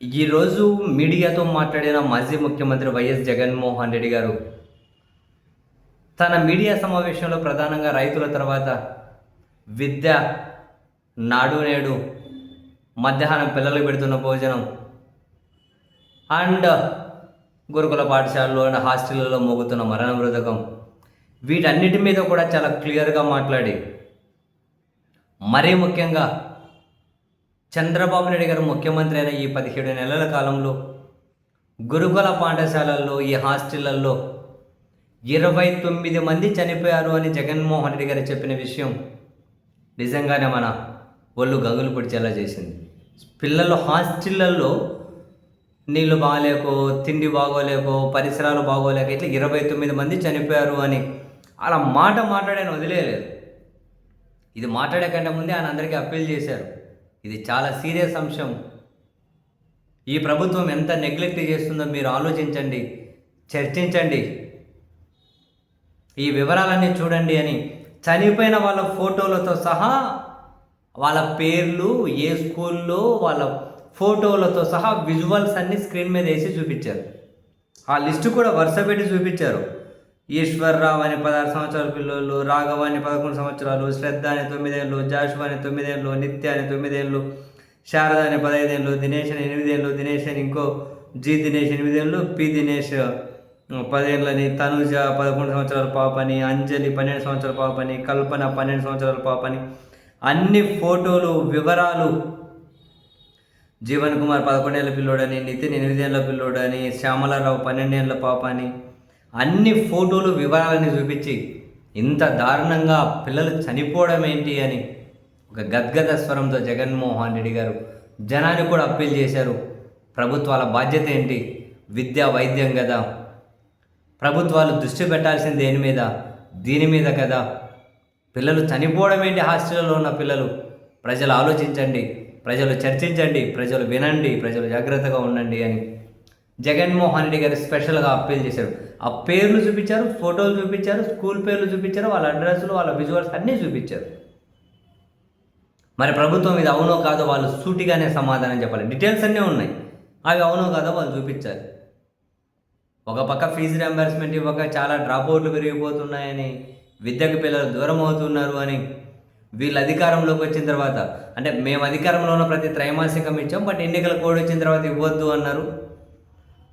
ఈరోజు మీడియాతో మాట్లాడిన మాజీ ముఖ్యమంత్రి వైఎస్ జగన్మోహన్ రెడ్డి గారు తన మీడియా సమావేశంలో ప్రధానంగా రైతుల తర్వాత విద్య నాడు నేడు మధ్యాహ్నం పిల్లలకు పెడుతున్న భోజనం అండ్ గురుకుల పాఠశాలలో అండ్ హాస్టళ్ళలో మోగుతున్న మరణ మృతకం. వీటన్నిటి మీద కూడా చాలా క్లియర్గా మాట్లాడి మరీ ముఖ్యంగా చంద్రబాబు నాయుడు గారు ముఖ్యమంత్రి అయిన ఈ పదిహేడు నెలల కాలంలో గురుకుల పాఠశాలల్లో ఈ హాస్టళ్ళలో ఇరవై తొమ్మిది మంది చనిపోయారు అని జగన్మోహన్ రెడ్డి గారు చెప్పిన విషయం నిజంగానే మన ఒళ్ళు గంగులు పొడిచేలా చేసింది. పిల్లలు హాస్టళ్ళలో నీళ్ళు బాగోలేకో తిండి బాగోలేకో పరిసరాలు బాగోలేక ఇట్లా ఇరవై తొమ్మిది మంది చనిపోయారు అని అలా మాట మాట్లాడాను వదిలేయలేదు. ఇది మాట్లాడే కంటే ముందే ఆయన అందరికీ అప్పీల్ చేశారు. ఇది చాలా సీరియస్ అంశం. ఈ ప్రభుత్వం ఎంత నెగ్లెక్ట్ చేస్తుందో మీరు ఆలోచించండి చర్చించండి. ఈ వివరాలన్నీ చూడండి అని చనిపోయిన వాళ్ళ ఫోటోలతో సహా వాళ్ళ పేర్లు ఏ స్కూల్లో వాళ్ళ ఫోటోలతో సహా విజువల్స్ అన్ని స్క్రీన్ మీద వేసి చూపించారు. ఆ లిస్టు కూడా వరుస పెట్టి చూపించారు. ఈశ్వర్రావు అని పదహారు సంవత్సరాల పిల్లలు రాఘవ అని పదకొండు సంవత్సరాలు శ్రద్ధ అని తొమ్మిదేళ్ళు జాషు అని తొమ్మిదేళ్ళు నిత్య అని తొమ్మిదేళ్ళు శారద అని పదహైదేళ్ళు దినేష్ అని ఎనిమిదేళ్ళు దినేష్ అని ఇంకో జి దినేష్ ఎనిమిదేళ్ళు పి దినేష్ పదేళ్ళని తనుజ పదకొండు సంవత్సరాల పాపని అంజలి పన్నెండు సంవత్సరాల పాపని కల్పన పన్నెండు సంవత్సరాల పాపని అన్ని ఫోటోలు వివరాలు జీవన్ కుమార్ పదకొండేళ్ళ పిల్లోడని నితిన్ ఎనిమిదేళ్ళ పిల్లోడని శ్యామలారావు పన్నెండేళ్ళ పాప అని అన్ని ఫోటోలు వివరాలని చూపించి ఇంత దారుణంగా పిల్లలు చనిపోవడం ఏంటి అని ఒక గద్గద స్వరంతో జగన్మోహన్ రెడ్డి గారు జనాన్ని కూడా అప్పీల్ చేశారు. ప్రభుత్వాల బాధ్యత ఏంటి? విద్య వైద్యం కదా. ప్రభుత్వాలు దృష్టి పెట్టాల్సింది దేని మీద? దీని మీద కదా. పిల్లలు చనిపోవడం ఏంటి హాస్టల్లో ఉన్న పిల్లలు? ప్రజలు ఆలోచించండి ప్రజలు చర్చించండి ప్రజలు వినండి ప్రజలు జాగ్రత్తగా ఉండండి అని జగన్మోహన్ రెడ్డి గారు స్పెషల్గా అప్పీల్ చేశారు. ఆ పేర్లు చూపించారు ఫోటోలు చూపించారు స్కూల్ పేర్లు చూపించారు వాళ్ళ అడ్రస్లు వాళ్ళ విజువల్స్ అన్నీ చూపించారు. మరి ప్రభుత్వం ఇది అవునో కాదో వాళ్ళు సూటిగానే సమాధానం చెప్పాలి. డీటెయిల్స్ అన్నీ ఉన్నాయి. అవి అవునో కాదో వాళ్ళు చూపించాలి. ఒక పక్క ఫీజు రియంబర్స్మెంట్ ఇవ్వక చాలా డ్రాప్ అవుట్లు పెరిగిపోతున్నాయని విద్యకు పిల్లలు దూరం అవుతున్నారు అని వీళ్ళు అధికారంలోకి వచ్చిన తర్వాత అంటే మేము అధికారంలో ఉన్న ప్రతి త్రైమాసికం ఇచ్చాం బట్ ఎన్నికల కోడ్ వచ్చిన తర్వాత ఇవ్వద్దు అన్నారు.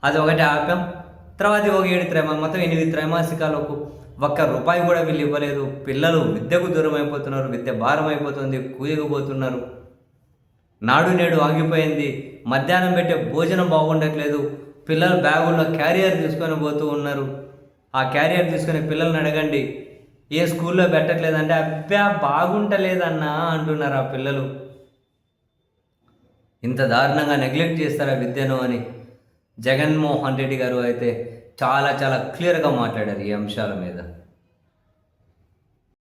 అది ఒకటి ఆపాం. తర్వాత ఒక ఏడు త్రైమా మొత్తం ఎనిమిది త్రైమాసికాలకు ఒక్క రూపాయి కూడా వీళ్ళు ఇవ్వలేదు. పిల్లలు విద్యకు దూరం అయిపోతున్నారు విద్య భారం అయిపోతుంది కూయకపోతున్నారు నాడు నేడు ఆగిపోయింది. మధ్యాహ్నం పెట్టే భోజనం బాగుండట్లేదు. పిల్లలు బ్యాగుల్లో క్యారియర్ తీసుకొని పోతూ ఉన్నారు. ఆ క్యారియర్ తీసుకొని పిల్లల్ని అడగండి. ఏ స్కూల్లో పెట్టట్లేదంటే అబ్బా బాగుంటలేదన్నా అంటున్నారు ఆ పిల్లలు. ఇంత దారుణంగా నెగ్లెక్ట్ చేస్తారా విద్యను అని. జగన్మోహన్ రెడ్డి గారు అయితే చాలా చాలా క్లియర్గా మాట్లాడారు ఈ అంశాల మీద.